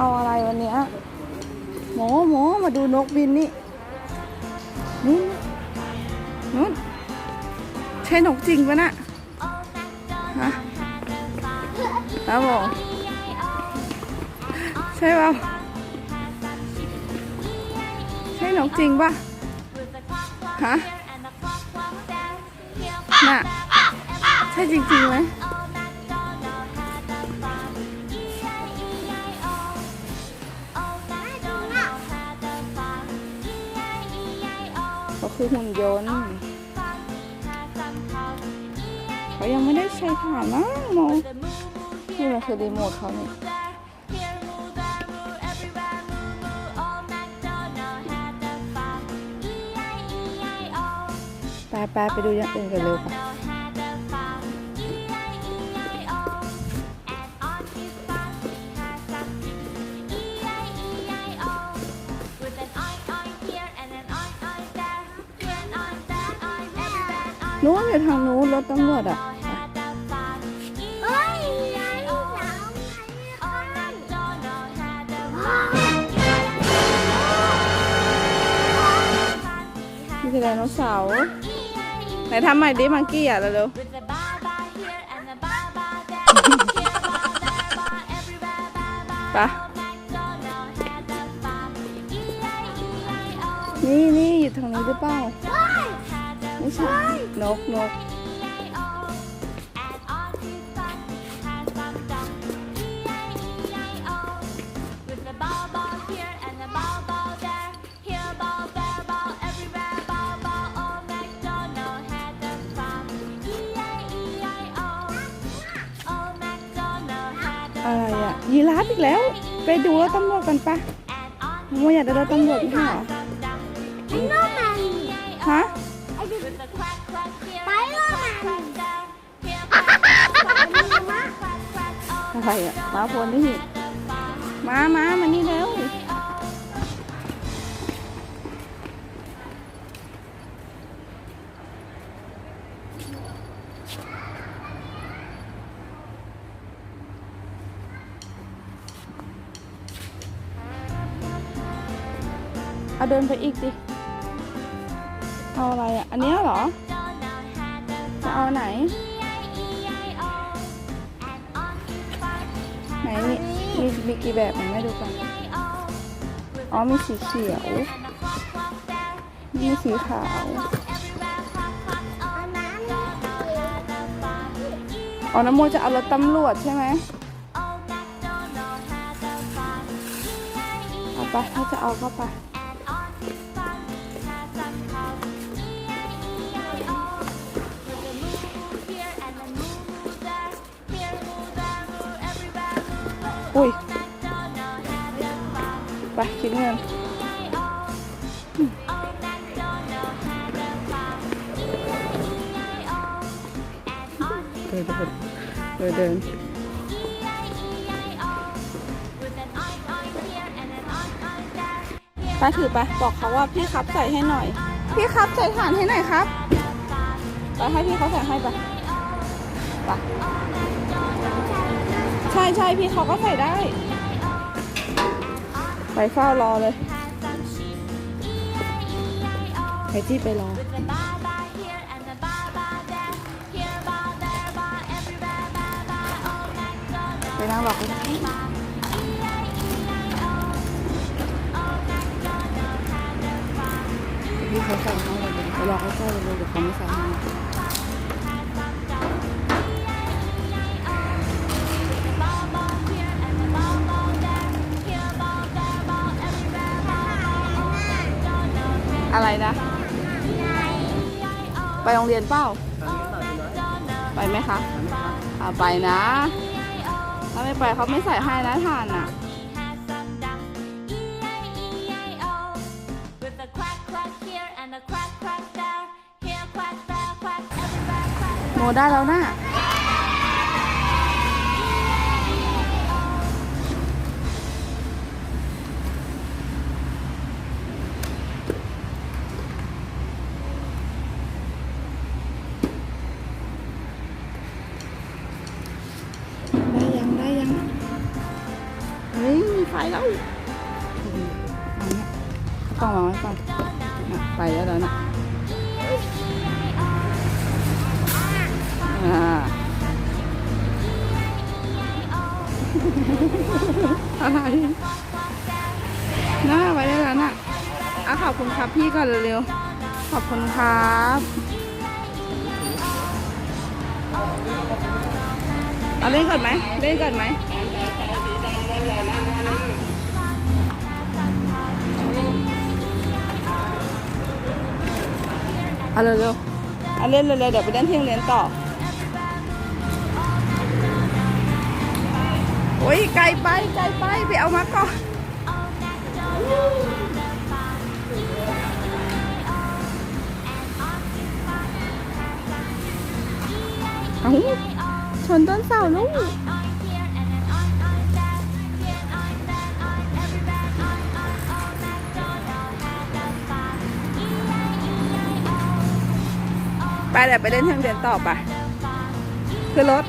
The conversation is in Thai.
เอาอะไรวันเนี้ยหมอหมอมาดูนกบินนี่นู่นนู่นใช่นกจริงปะน่ะฮะครับผมใช่เปล่าใช่นกจริงปะฮะน่ะใช่จริงๆไหม ก็คือหุ่นยนต์เขายังไม่ได้ใช้ถ่านนะโมนี่มันคือรีโมทเขาเนี่ยไปไปไปดูอย่างอื่นกันเร็วป นู้นอยู่ทางนู้นรถตำรวจอะเฮ้ยยายหนาวไหมอะนี่คือไดโนเสาร์ไหนทำใหม่ดิมังกี้อะเร็วๆไปนี่นี่อยู่ทางนี้หรือเปล่า ไม่ใช่ นกนกอะไรอะยีราฟอีกแล้ว ไปดูรถตำรวจกันปะโมอยากได้รถตำรวจไม่ใช่เหรอไอ้โน่ อะไรอะมาพลนี่มามามานี่เร็วเอาเดินไปอีกดิเอาอะไรอะ อันนี้เหรอ จะเอาไหน ไหนมีมีกี่แบบไหนไม่ดูกันอ๋อมีสีเขียว มีสีขาว อ๋อน้ำโมจะเอารถตำรวจใช่ไหมเอาไปถ้าจะเอาเข้าไป อุ้ย ไปคิดเงินเดินเดินเดินเดินไปถือไปบอกเขาว่าพี่ครับใส่ให้หน่อย พี่ครับใส่ถ่านให้หน่อยครับ ไปให้พี่เขาใส่ให้ไปไป ใช่ใช่พี่เขาก็ใส่ได้ ไปเฝ้ารอเลยไปที่ไปรอ ไปนั่งรอกันพี่เขาใส่ให้เลยไปรอเขาใส่เลยเดี๋ยวเขาไม่ใส่ให้ อะไรนะ ไปโรงเรียนเปล่า ไปไหมคะอ่าไปนะ ถ้าไม่ไปเขาไม่ใส่ให้นะทานอะ โมได้แล้วนะไฮ้ยมีไฟแล้วเอาเนี่ยเอากล้องวางไว้ก่อนน่ะไปแล้วแล้วนะอ่าอะไรน่าไว้ได้แล้วน่ะอะขอบคุณครับพี่ก่อนเร็วๆขอบคุณครับเอาเล่นก่อนไหมเล่นก่อนไหม เอาเร็วๆเอาเล่นเร็วๆเดี๋ยวไปเล่นที่โรงเรียนต่อ โอ้ยไกลไปไกลไปไปเอามาก่อนเอาชนต้นเสาลูก เดี๋ยวไปเล่นที่โรงเรียนต่อไปคือรถ